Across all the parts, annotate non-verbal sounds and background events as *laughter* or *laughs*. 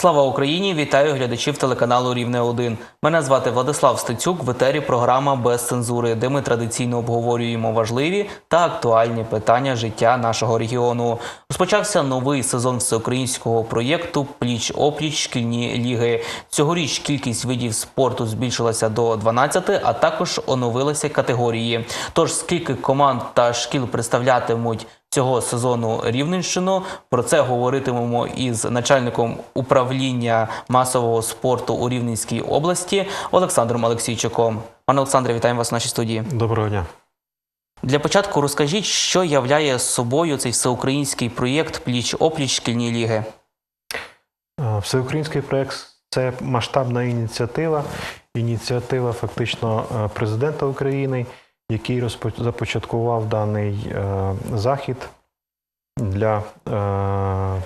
Слава Україні! Вітаю глядачів телеканалу Рівне 1 Мене звати Владислав Стецюк. В етері програма без цензури, де ми традиційно обговорюємо важливі та актуальні питання життя нашого регіону. Розпочався новий сезон всеукраїнського проєкту Пліч опліч шкільні ліги. Цьогоріч кількість видів спорту збільшилася до 12, а також оновилися категорії. Тож скільки команд та шкіл представлятимуть цього сезону Рівненщину. Про це говоритимемо із начальником управління масового спорту у Рівненській області Олександром Олексійчуком. Пане Олександре, вітаємо вас в нашій студії. Доброго дня. Для початку розкажіть, що являє собою цей всеукраїнський проєкт Пліч опліч шкільні ліги. Е, Всеукраїнський проєкт це масштабна ініціатива. Ініціатива фактично е, президента України, який започаткував даний е, захід для е,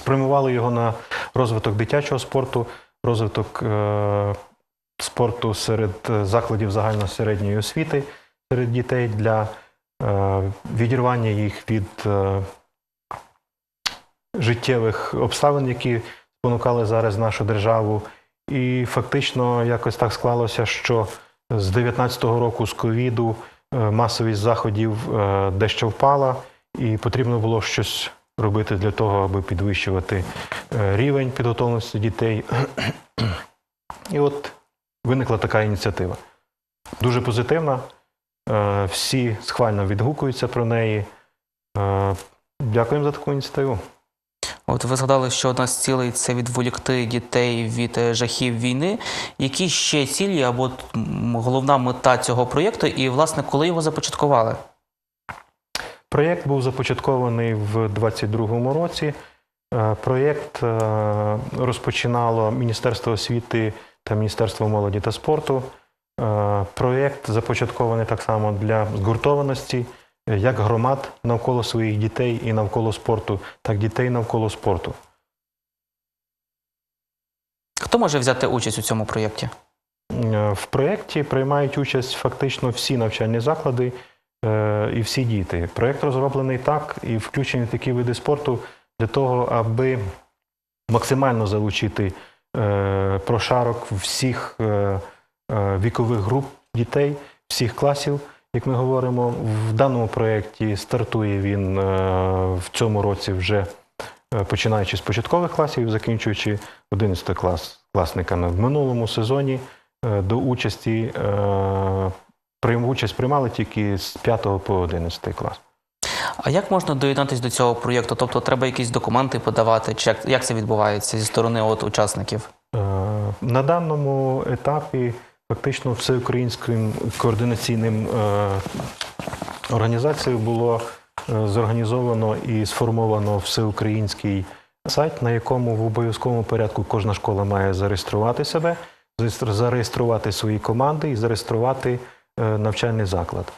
спрямували його на розвиток дитячого спорту, розвиток е, спорту серед закладів загальносередньої освіти серед дітей для відірвання їх від життєвих обставин, які спонукали зараз нашу державу. І фактично якось так склалося, що з 19-го року з ковіду е, масовість заходів е, дещо впала, і потрібно було щось робити для того, аби підвищувати е, рівень підготовленості дітей. І от виникла така ініціатива. Дуже позитивна. Всі схвально відгукуються про неї. Дякуємо за таку ініціативу. От ви згадали, що одна з цілей це відволікти дітей від е, жахів війни. Які ще цілі або головна мета цього проєкту, і власне коли його започаткували? Проєкт був започаткований в 2022 році. Е, Проєкт е, розпочинало Міністерство освіти та Міністерство молоді та спорту. Проєкт започаткований так само для згуртованості як громад навколо своїх дітей і навколо спорту, так дітей навколо спорту. Хто може взяти участь у цьому проєкті? Е, В проєкті приймають участь фактично всі навчальні заклади е, і всі діти. Проєкт розроблений так і включені такі види спорту для того, аби максимально залучити е, прошарок всіх вікових груп дітей, всіх класів. Як ми говоримо, в даному проєкті стартує він е, в цьому році вже е, починаючи з початкових класів, закінчуючи 11 клас класниками. В минулому сезоні е, до участі участь приймали тільки з 5 по 11 клас. А як можна доєднатися до цього проєкту? Тобто треба якісь документи подавати, чи як, це відбувається зі сторони от учасників? На даному етапі фактично всеукраїнським координаційним е, організацією було е, зорганізовано і сформовано всеукраїнський сайт, на якому в обов'язковому порядку кожна школа має зареєструвати себе, зареєструвати свої команди і зареєструвати е, навчальний заклад.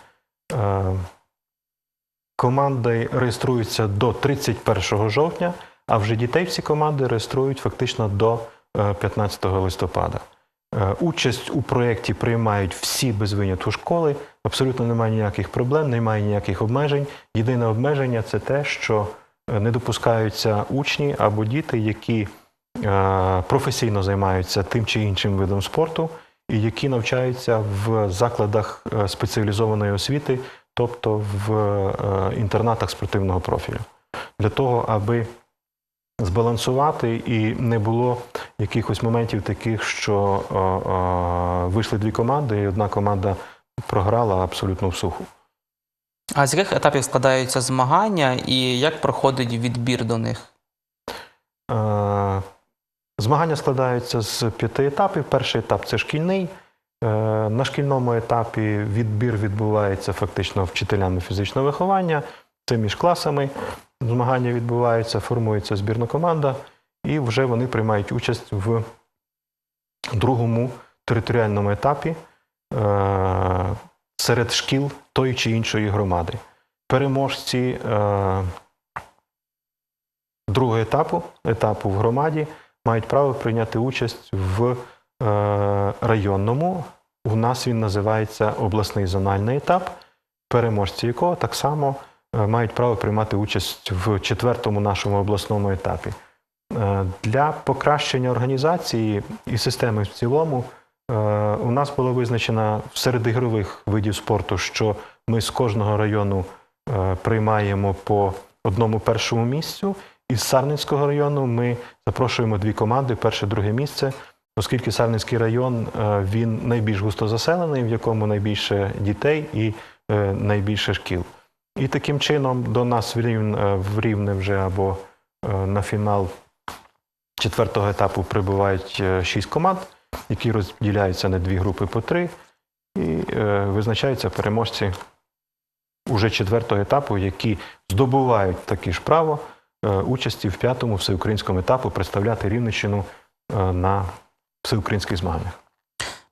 Команди реєструються до 31 жовтня, а вже дітей всі команди реєструють фактично до е, 15 листопада. Е, Участь у проєкті приймають всі без винятку школи. Абсолютно немає ніяких проблем, немає ніяких обмежень. Єдине обмеження це те, що е, не допускаються учні або діти, які е, професійно займаються тим чи іншим видом спорту, і які навчаються в закладах спеціалізованої освіти, тобто в інтернатах спортивного профілю, для того, аби збалансувати і не було якихось моментів таких, що е, е, вийшли дві команди, і одна команда програла абсолютно в суху. А з яких етапів складаються змагання і як проходить відбір до них? Е, Змагання складаються з п'яти етапів. Перший етап це шкільний. На шкільному етапі відбір відбувається фактично вчителями фізичного виховання. Це між класами. Змагання відбуваються, формується збірна команда, і вже вони приймають участь в другому територіальному етапі е, серед шкіл тої чи іншої громади. Переможці е, другого етапу, етапу в громаді, мають право прийняти участь в е, районному. У нас він називається обласний зональний етап, переможці якого так само мають право приймати участь в четвертому нашому обласному етапі. Е, Для покращення організації і системи в цілому е, у нас було визначено серед ігрових видів спорту, що ми з кожного району е, приймаємо по одному першому місцю. Із Сарненського району ми запрошуємо дві команди: перше, друге місце, оскільки Сарненський район е, він найбільш густо заселений, в якому найбільше дітей і е, найбільше шкіл. І таким чином до нас в рівне, в рівне вже або е, на фінал четвертого етапу прибувають е, шість команд, які розділяються на дві групи по три, і е, визначаються переможці уже четвертого етапу, які здобувають таке ж право е, участі в п'ятому всеукраїнському етапу представляти Рівненщину е, на всеукраїнських змаганнях.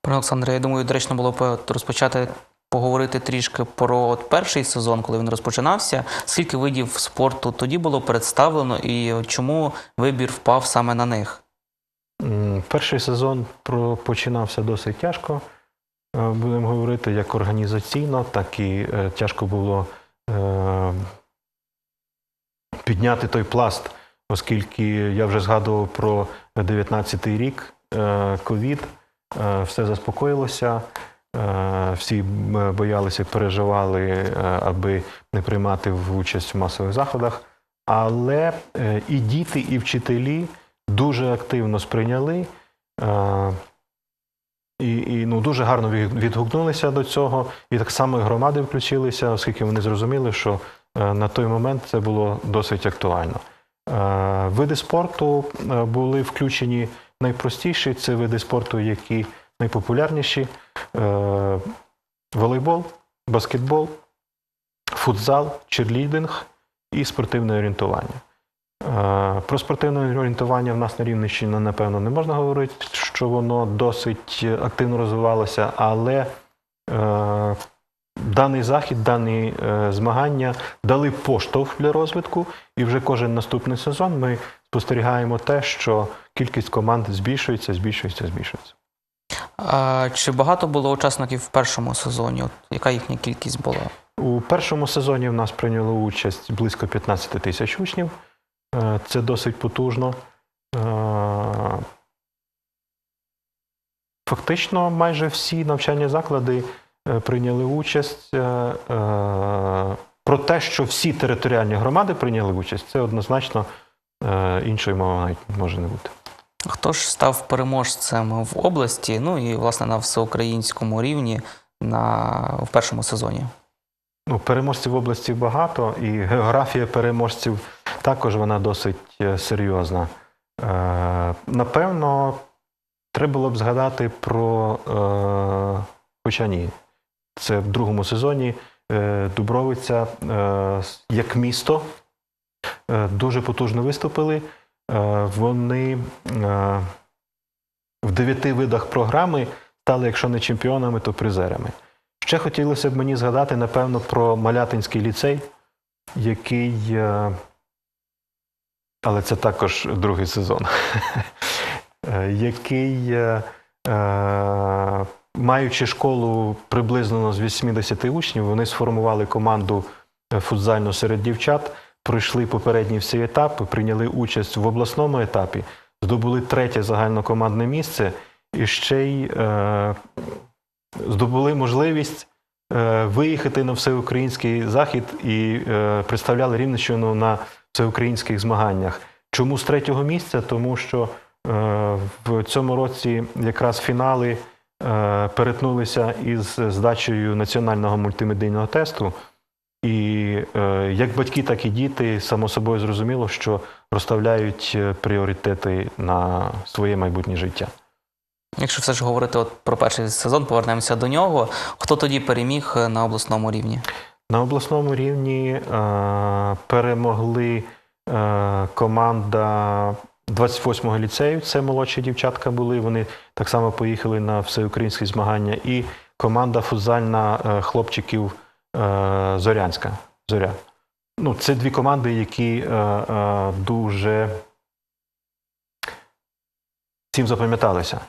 Пане Олександре, я думаю, доречно було б розпочати поговорити трішки про от перший сезон, коли він розпочинався. Скільки видів спорту тоді було представлено і чому вибір впав саме на них? Перший сезон починався досить тяжко. Е, Будемо говорити як організаційно, так і е, тяжко було е, підняти той пласт, оскільки я вже згадував про 19-й рік, ковід, все заспокоїлося. Е, Всі боялися, переживали, е, аби не приймати участь в масових заходах. Але е, і діти, і вчителі дуже активно сприйняли і, і ну, дуже гарно відгукнулися до цього. І так само громади включилися, оскільки вони зрозуміли, що на той момент це було досить актуально. Види спорту були включені найпростіші. Це види спорту, які найпопулярніші: Е, волейбол, баскетбол, футзал, черлідинг і спортивне орієнтування. Е, Про спортивне орієнтування в нас на Рівненщині, напевно, не можна говорити, що воно досить активно розвивалося, але е, даний захід, дані е, змагання дали поштовх для розвитку, і вже кожен наступний сезон ми спостерігаємо те, що кількість команд збільшується, збільшується, збільшується. А, чи багато було учасників в першому сезоні? От яка їхня кількість була? У першому сезоні в нас прийняло участь близько 15 тисяч учнів. Е, Це досить потужно. Е, Фактично, майже всі навчальні заклади е, прийняли участь. Про те, що всі територіальні громади прийняли участь, це однозначно іншої мови навіть може не бути. Хто ж став переможцем в області, ну і власне на всеукраїнському рівні на, в першому сезоні? Ну, переможців в області багато, і географія переможців також вона досить е, серйозна. Е, напевно, треба було б згадати про е, хоча ні. Це в другому сезоні е, Дубровиця е, як місто е, дуже потужно виступили. Е, вони е, в дев'яти видах програми стали, якщо не чемпіонами, то призерами. Ще хотілося б мені згадати, напевно, про Малятинський ліцей, який. е, Але це також другий сезон, *laughs* який, маючи школу приблизно з 80 учнів, вони сформували команду футзальну серед дівчат, пройшли попередні всі етапи, прийняли участь в обласному етапі, здобули третє загальнокомандне місце і ще й е, здобули можливість е, виїхати на всеукраїнський захід і е, представляли Рівненщину на всеукраїнських змаганнях. Чому з третього місця? Тому що е, в цьому році якраз фінали е, перетнулися із здачею національного мультимедійного тесту. І е, як батьки, так і діти само собою зрозуміло, що розставляють е, пріоритети на своє майбутнє життя. Якщо все ж говорити от про перший сезон, повернемося до нього. Хто тоді переміг е, на обласному рівні? На обласному рівні е, перемогли е, команда 28-го ліцею. Це молодші дівчатка були. Вони так само поїхали на всеукраїнські змагання. І команда футзальна е, хлопчиків Зорянська. Зоря. Ну, це дві команди, які е, е, дуже всім запам'яталися.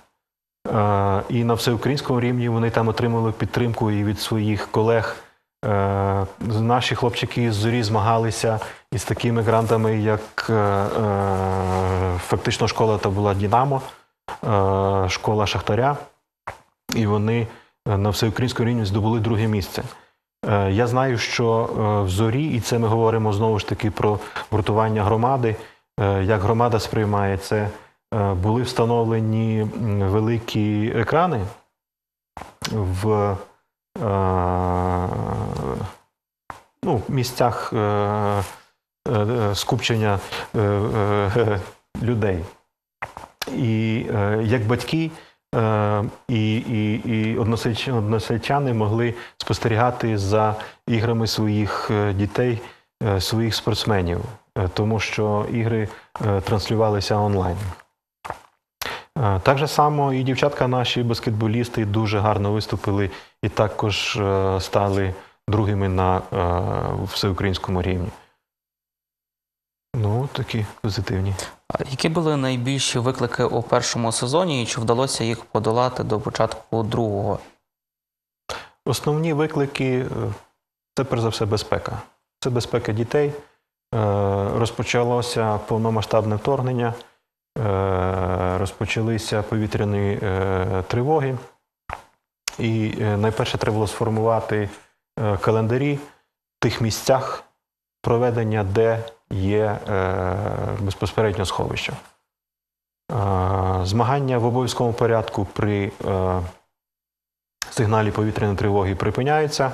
Е, І на всеукраїнському рівні вони там отримали підтримку і від своїх колег Е, Наші хлопчики з зорі змагалися із такими грантами, як е, е, фактично школа та була Дінамо, е, школа Шахтаря, і вони е, на всеукраїнському рівні здобули друге місце. Е, Я знаю, що е, в зорі, і це ми говоримо знову ж таки про гуртування громади, е, як громада сприймає це, були встановлені великі екрани в ну, місцях скупчення *laughs* людей. І як батьки і, і, і односельчани могли спостерігати за іграми своїх е, дітей, е, своїх спортсменів, е, тому що ігри е, транслювалися онлайн. Е, Так же само і дівчатка наші баскетболісти дуже гарно виступили і також е, стали другими на е, всеукраїнському рівні. Ну, такі позитивні. Які були найбільші виклики у першому сезоні, і чи вдалося їх подолати до початку другого? Основні виклики е, це перш за все безпека. Це безпека дітей. Е, Розпочалося повномасштабне вторгнення, е, розпочалися повітряні тривоги. І найперше треба було сформувати календарі в тих місцях проведення, де є е, безпосередньо сховище. Е, Змагання в обов'язковому порядку при е, сигналі повітряної тривоги припиняються,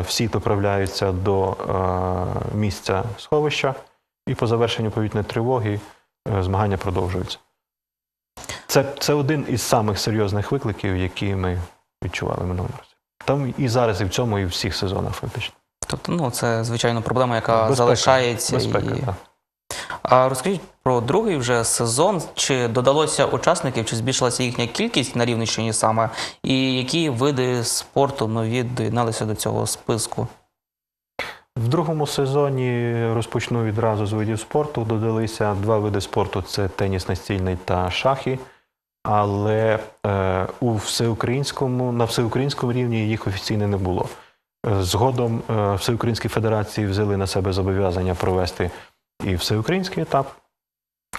всі доправляються до місця сховища, і по завершенню повітряної тривоги змагання продовжуються. Це, це один із самих серйозних викликів, які ми відчували в минулому. Там і зараз, і в цьому, і в всіх сезонах, фактично. Тобто, ну це звичайно проблема, яка Безпека. залишається. Безпека, і... так. А розкажіть про другий вже сезон. Чи додалося учасників, чи збільшилася їхня кількість на Рівненщині саме, і які види спорту нові доєдналися до цього списку? В другому сезоні розпочну відразу з видів спорту. Додалися два види спорту: це теніс настільний та шахи. Але е, у всеукраїнському, на всеукраїнському рівні їх офіційно не було. Е, Згодом е, Всеукраїнські федерації взяли на себе зобов'язання провести і всеукраїнський етап,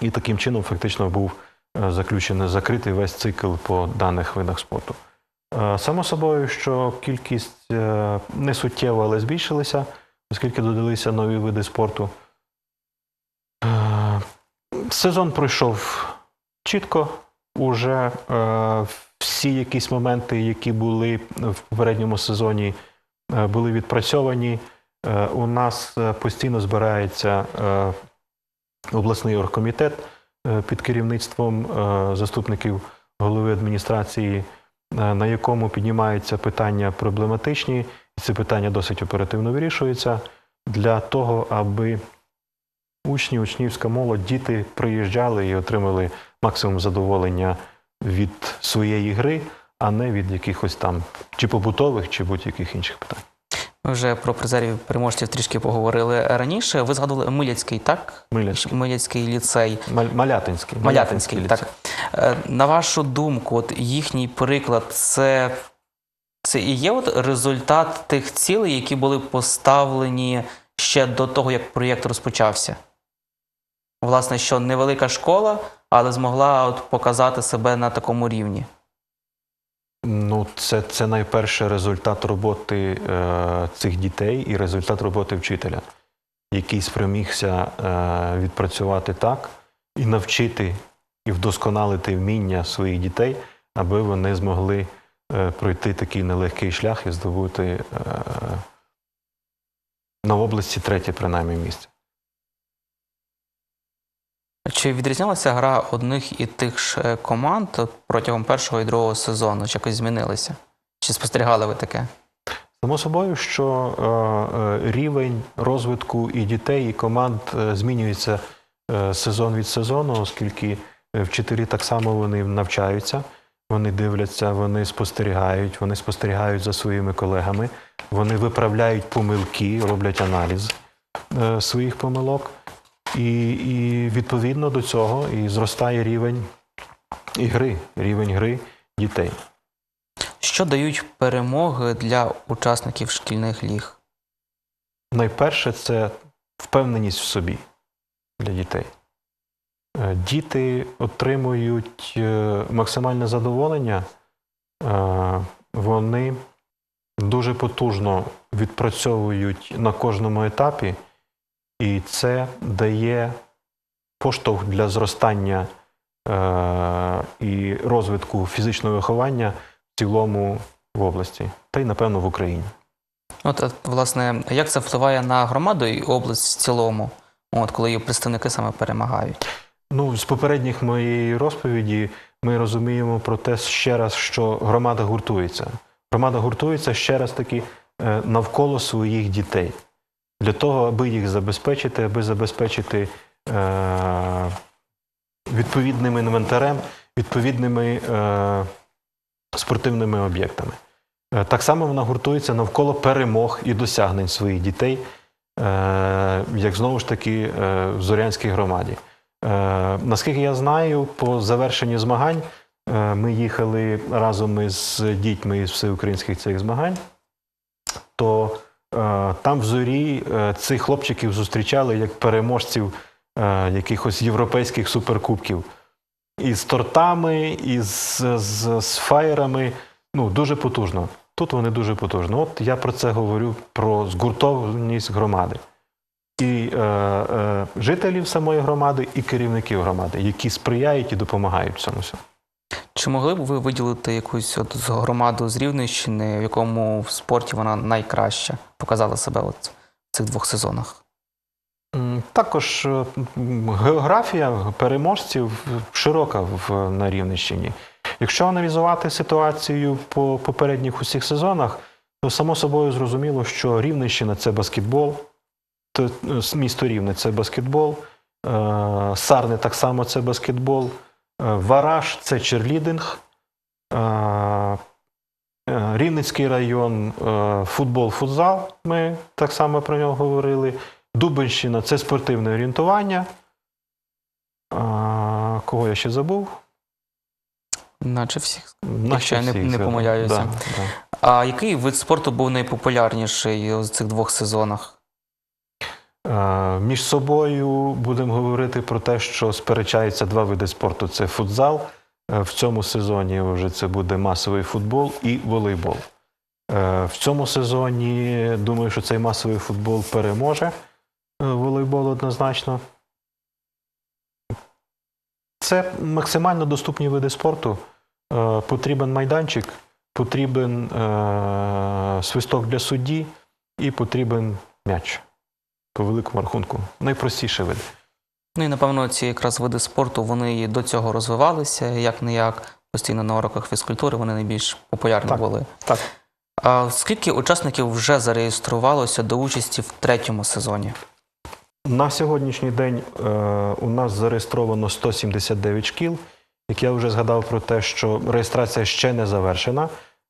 і таким чином фактично був е, заключений закритий весь цикл по даних видах спорту. Само собою, що кількість не суттєво, але збільшилася, оскільки додалися нові види спорту. Сезон пройшов чітко. Уже всі якісь моменти, які були в попередньому сезоні, були відпрацьовані. Е, у нас е, постійно збирається е, обласний оргкомітет е, під керівництвом е, заступників голови адміністрації, е, на якому піднімаються питання проблематичні, і ці питання досить оперативно вирішуються для того, аби учні, учнівська молодь, діти приїжджали і отримали максимум задоволення від своєї гри, а не від якихось там чи побутових, чи будь-яких інших питань. Ми вже про призерів переможців трішки поговорили раніше. Ви згадували Миляцький, так? Миляцький. Миляцький ліцей. Маль- Малятинський. Малятинський, ліцей. так. Е, На вашу думку, от їхній приклад, це, це і є от результат тих цілей, які були поставлені ще до того, як проєкт розпочався? Власне, що невелика школа, але змогла от показати себе на такому рівні. Ну, це, це найперше результат роботи е, цих дітей і результат роботи вчителя, який спромігся е, відпрацювати так і навчити і вдосконалити вміння своїх дітей, аби вони змогли е, пройти такий нелегкий шлях і здобути е, на області третє, принаймні, місце. Чи відрізнялася гра одних і тих ж команд протягом першого і другого сезону? Чи якось змінилися? Чи спостерігали ви таке? Само собою, що е, е, рівень розвитку і дітей, і команд е, змінюється сезон від сезону, оскільки вчителі так само вони навчаються, вони дивляться, вони спостерігають, вони спостерігають за своїми колегами, вони виправляють помилки, роблять аналіз своїх помилок. І, і відповідно до цього і зростає рівень ігри, рівень гри дітей. що дають перемоги для учасників шкільних ліг? Найперше це впевненість в собі для дітей. Е, Діти отримують е, максимальне задоволення, е, вони дуже потужно відпрацьовують на кожному етапі, і це дає поштовх для зростання е, і розвитку фізичного виховання в цілому в області, та й, напевно, в Україні. От, е, власне, як це впливає на громаду і область в цілому, от, коли її представники саме перемагають? Ну, з попередніх моєї розповіді ми розуміємо про те ще раз, що громада гуртується. Громада гуртується ще раз таки е, навколо своїх дітей. Для того, аби їх забезпечити, аби забезпечити е, відповідним інвентарем, відповідними е, спортивними об'єктами. Е, Так само вона гуртується навколо перемог і досягнень своїх дітей, як знову ж таки в Зорянській громаді. Наскільки я знаю, по завершенню змагань ми їхали разом із дітьми із всеукраїнських цих змагань, то там в зорі е, цих хлопчиків зустрічали як переможців е, якихось європейських суперкубків. Із тортами, із з, з фаєрами. Ну, дуже потужно. Тут вони дуже потужно. От я про це говорю про згуртованість громади і е, е, жителів самої громади, і керівників громади, які сприяють і допомагають цьому всьому. Чи могли б ви виділити якусь от громаду з Рівненщини, в якому в спорті вона найкраще показала себе от в цих двох сезонах? Також е, географія переможців широка в, на Рівненщині. Якщо аналізувати ситуацію по попередніх усіх сезонах, то само собою зрозуміло, що Рівненщина це баскетбол, е, місто Рівне це баскетбол, е, Сарни так само це баскетбол, Вараж це черлідинг, е, е, Рівненський район е, футбол, футзал. Ми так само про нього говорили. Дубенщина це спортивне орієнтування. Кого я ще забув? Наче всіх. Наче я не- не помиляюся. Да, да. А який вид спорту був найпопулярніший у цих двох сезонах? Між собою будемо говорити про те, що сперечаються два види спорту: це футзал. Е, В цьому сезоні вже це буде масовий футбол і волейбол. Е, В цьому сезоні думаю, що цей масовий футбол переможе е, волейбол однозначно. Це максимально доступні види спорту. Потрібен майданчик, потрібен свисток для судді і потрібен м'яч по великому рахунку. Найпростіший вид. Ну і напевно ці якраз види спорту вони і до цього розвивалися, як не як постійно на уроках фізкультури вони найбільш популярні Так. були. Так. А скільки учасників вже зареєструвалося до участі в третьому сезоні? На сьогоднішній день е, у нас зареєстровано 179 шкіл. Як я вже згадав про те, що реєстрація ще не завершена.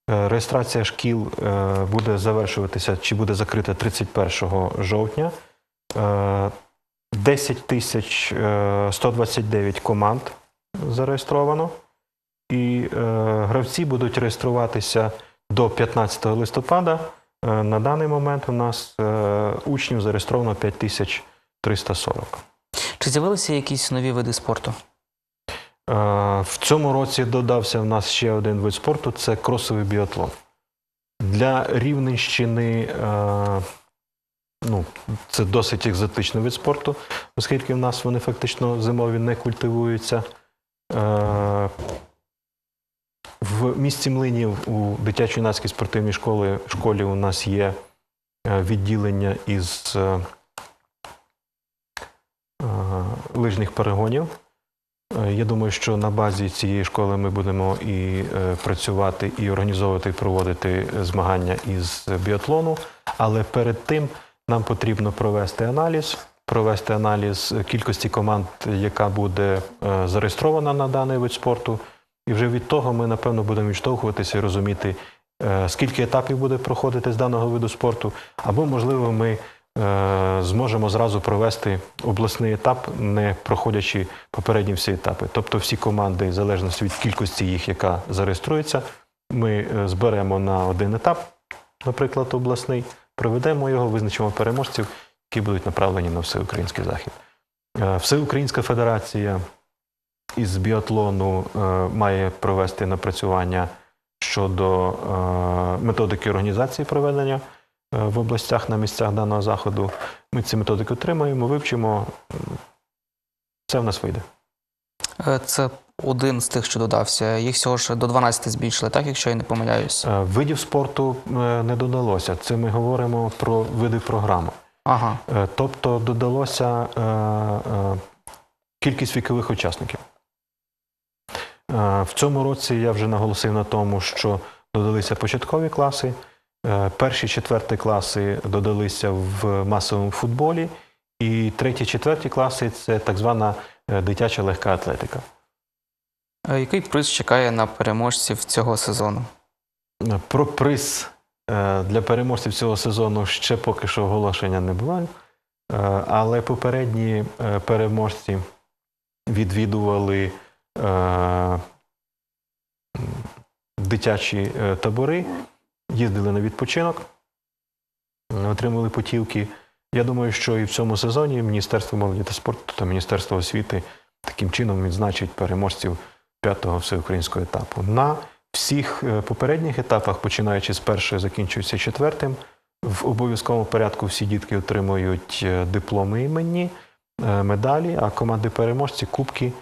Е, реєстрація шкіл е, буде завершуватися чи буде закрита 31 жовтня. Е, 10 тисяч е, 129 команд зареєстровано. І е, гравці будуть реєструватися до 15 листопада. Е, На даний момент у нас е, учнів зареєстровано 5340. Чи з'явилися якісь нові види спорту? Е, В цьому році додався в нас ще один вид спорту це кросовий біатлон. Для Рівненщини е, ну, це досить екзотичний вид спорту, оскільки в нас вони фактично зимові не культивуються. Е, В місті Млинів у дитячо-юнацькій спортивній школі, школі у нас є е, відділення із е, е, лижних перегонів. Я думаю, що на базі цієї школи ми будемо і працювати, і організовувати, і проводити змагання із біатлону. Але перед тим нам потрібно провести аналіз, провести аналіз кількості команд, яка буде е, зареєстрована на даний вид спорту. І вже від того ми, напевно, будемо відштовхуватися і розуміти, е, скільки етапів буде проходити з даного виду спорту, або, можливо, ми е, зможемо зразу провести обласний етап, не проходячи попередні всі етапи. Тобто всі команди, в залежності від кількості їх, яка зареєструється, ми зберемо на один етап, наприклад, обласний, проведемо його, визначимо переможців, які будуть направлені на всеукраїнський захід. Е, Всеукраїнська федерація із біатлону е, має провести напрацювання щодо е, методики організації проведення в областях на місцях даного заходу. Ми ці методики отримаємо, вивчимо. Це в нас вийде. Це один з тих, що додався. Їх всього ж до 12 збільшили, так, якщо я не помиляюсь. Е, Видів спорту е, не додалося. Це ми говоримо про види програми. Ага. Е, Тобто додалося кількість вікових учасників. В цьому році я вже наголосив на тому, що додалися початкові класи. Перші четверті класи додалися в масовому футболі, і треті, четверті класи це так звана дитяча легка атлетика. Е, Який приз чекає на переможців цього сезону? Про приз е, для переможців цього сезону ще поки що оголошення не було. Е, Але попередні е, переможці відвідували е, дитячі е, табори, їздили на відпочинок, е, отримали путівки. Я думаю, що і в цьому сезоні Міністерство молоді та спорту та Міністерство освіти таким чином відзначить переможців п'ятого всеукраїнського етапу. На всіх е, попередніх етапах, починаючи з першого, закінчується четвертим. В обов'язковому порядку всі дітки отримують е, дипломи іменні, е, медалі, а команди переможці кубки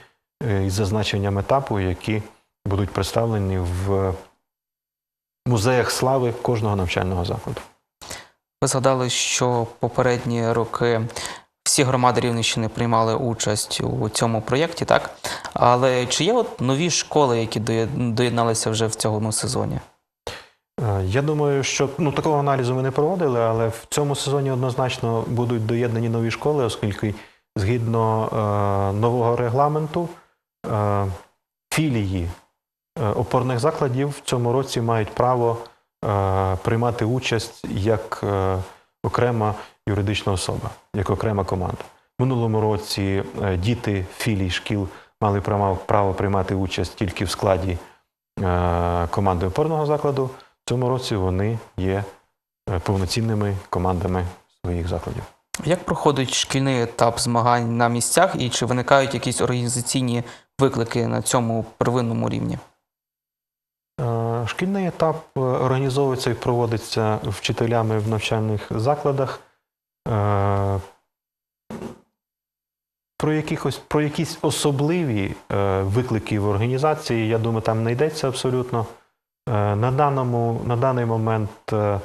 із зазначенням етапу, які будуть представлені в музеях слави кожного навчального закладу. Ви згадали, що попередні роки всі громади Рівненщини приймали участь у цьому проєкті, так? Але чи є от нові школи, які доєдналися вже в цьому сезоні? Е, Я думаю, що ну такого аналізу ми не проводили, але в цьому сезоні однозначно будуть доєднані нові школи, оскільки згідно е, нового регламенту е, філії е, опорних закладів в цьому році мають право е, приймати участь як е, окрема юридична особа, як окрема команда. В минулому році е, діти філій шкіл мали право, право приймати участь тільки в складі е, команди опорного закладу. В цьому році вони є е, повноцінними командами своїх закладів. Як проходить шкільний етап змагань на місцях і чи виникають якісь організаційні виклики на цьому первинному рівні? Шкільний етап організовується і проводиться вчителями в навчальних закладах. Е, Про, якихось, про якісь особливі е, виклики в організації, я думаю, там не йдеться абсолютно. Е, На, даному, на даний момент е,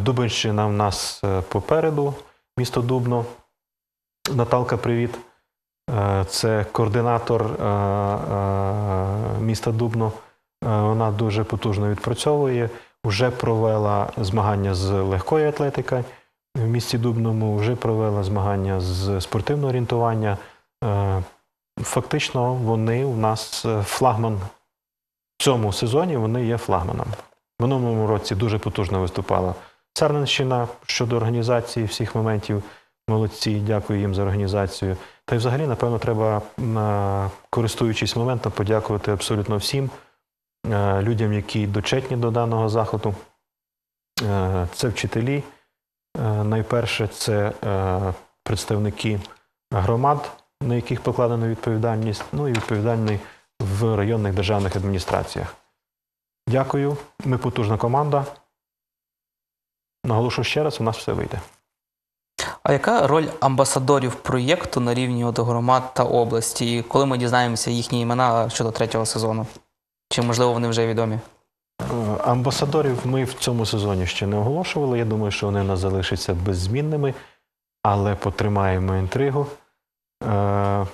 Дубинщина в нас е, попереду, місто Дубно. Наталка, привіт. Е, Це координатор е, е, міста Дубно. Е, Вона дуже потужно відпрацьовує. Вже провела змагання з легкої атлетики в місті Дубному, вже провела змагання з спортивного орієнтування. Е, Фактично, вони у нас е, флагман в цьому сезоні вони є флагманом. В минулому році дуже потужно виступала Сарненщина щодо організації всіх моментів. Молодці, дякую їм за організацію. Та й взагалі, напевно, треба, користуючись моментом, подякувати абсолютно всім е, людям, які дочетні до даного заходу. Е, Це вчителі. Е, Найперше, це е, представники громад, на яких покладено відповідальність, ну і відповідальний в районних державних адміністраціях. Дякую. Ми потужна команда. Наголошу ще раз, у нас все вийде. А яка роль амбасадорів проєкту на рівні от громад та області? І коли ми дізнаємося їхні імена щодо третього сезону? Чи можливо вони вже відомі? Е, Амбасадорів ми в цьому сезоні ще не оголошували. Я думаю, що вони у нас залишаться беззмінними, але потримаємо інтригу. Е,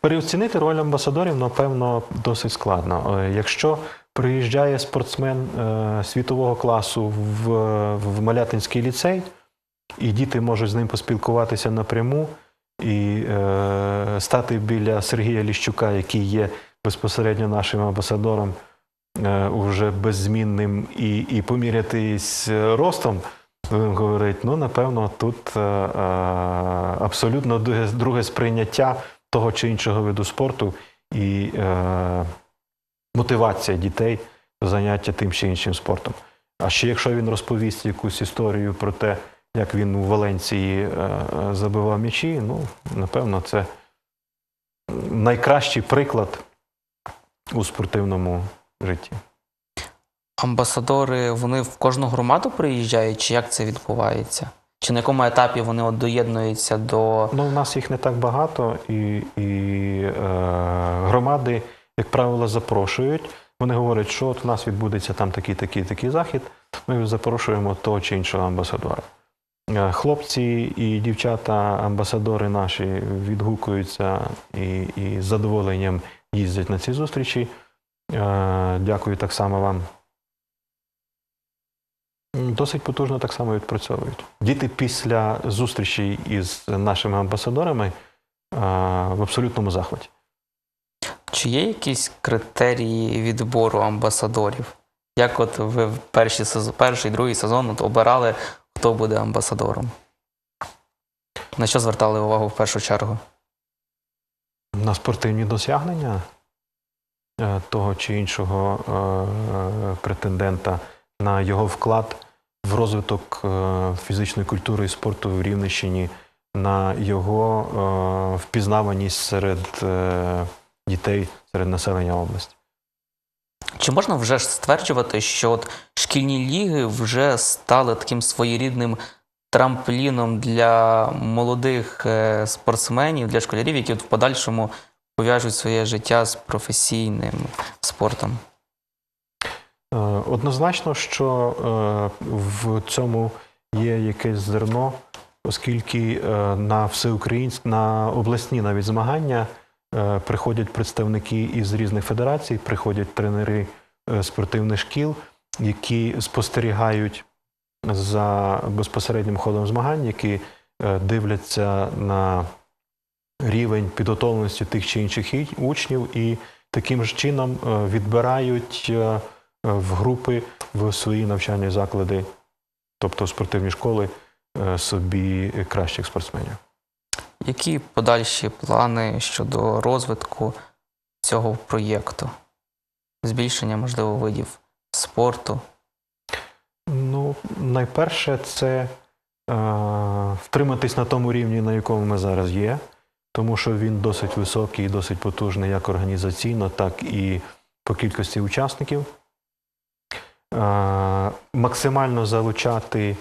Переоцінити роль амбасадорів, напевно, досить складно. Е, Якщо приїжджає спортсмен світового класу в, в Малятинський ліцей, і діти можуть з ним поспілкуватися напряму і стати біля Сергія Ліщука, який є безпосередньо нашим амбасадором, е, уже беззмінним, і, і помірятись е, ростом, будемо говорити, ну, напевно, тут е, е, абсолютно друге, сприйняття того чи іншого виду спорту. І е, мотивація дітей до заняття тим чи іншим спортом. А ще якщо він розповість якусь історію про те, як він у Валенції е, е, забивав м'ячі, ну, напевно, це найкращий приклад у спортивному житті. Амбасадори вони в кожну громаду приїжджають, чи як це відбувається? Чи на якому етапі вони от доєднуються до Ну, у нас їх не так багато, і, і е, громади, як правило, запрошують. Вони говорять, що от у нас відбудеться там такий, такий, такий захід. Ми запрошуємо того чи іншого амбасадора. Е, Хлопці і дівчата, амбасадори наші відгукуються і, і з задоволенням їздять на ці зустрічі. Е, Дякую так само вам. Досить потужно так само відпрацьовують. Діти після зустрічей із нашими амбасадорами е, в абсолютному захваті. чи є якісь критерії відбору амбасадорів? Як от ви в перший сезон, перший, другий сезон от обирали, хто буде амбасадором? На що звертали увагу в першу чергу? на спортивні досягнення того чи іншого е, претендента, на його вклад в розвиток е, фізичної культури і спорту в Рівненщині, на його е, впізнаваність серед е, дітей, серед населення області. Чи можна вже стверджувати, що от шкільні ліги вже стали таким своєрідним трампліном для молодих е, спортсменів, для школярів, які в подальшому пов'яжуть своє життя з професійним спортом? Е, Однозначно, що е, в цьому є якесь зерно, оскільки е, на всеукраїнські, на обласні навіть змагання приходять представники із різних федерацій, приходять тренери спортивних шкіл, які спостерігають за безпосереднім ходом змагань, які дивляться на рівень підготовленості тих чи інших учнів і таким ж чином е, відбирають е, в групи в свої навчальні заклади, тобто спортивні школи, е, собі кращих спортсменів. Які подальші плани щодо розвитку цього проєкту? Збільшення, можливо, видів спорту? Ну, найперше, це е, втриматись на тому рівні, на якому ми зараз є, тому що він досить високий і досить потужний як організаційно, так і по кількості учасників. Е, максимально залучати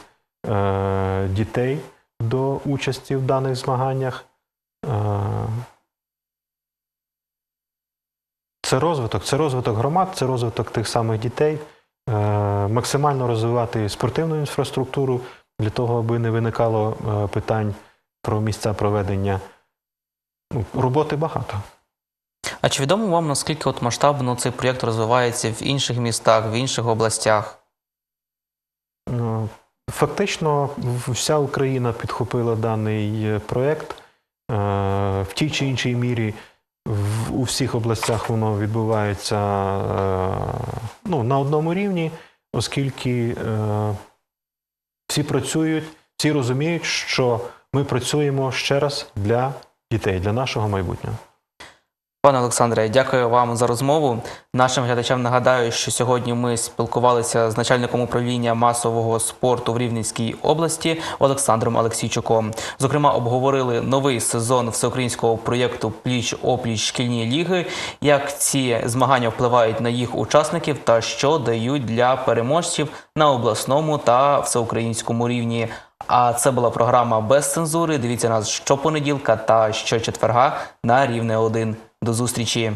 е, дітей до участі в даних змаганнях. Е, це розвиток, це розвиток громад, це розвиток тих самих дітей максимально розвивати спортивну інфраструктуру для того, аби не виникало питань про місця проведення. Ну, роботи багато. А чи відомо вам, наскільки от масштабно цей проєкт розвивається в інших містах, в інших областях? Ну, Фактично, вся Україна підхопила даний е, проєкт. Е, В тій чи іншій мірі у всіх областях воно відбувається е, ну, на одному рівні, оскільки е, всі працюють, всі розуміють, що ми працюємо ще раз для дітей, для нашого майбутнього. Пане Олександре, дякую вам за розмову. Нашим глядачам нагадаю, що сьогодні ми спілкувалися з начальником управління масового спорту в Рівненській області Олександром Олексійчуком. Зокрема, обговорили новий сезон всеукраїнського проєкту Пліч опліч шкільні ліги, як ці змагання впливають на їх учасників та що дають для переможців на обласному та всеукраїнському рівні. А це була програма без цензури. Дивіться нас щопонеділка та щочетверга на рівне 1. До зустрічі.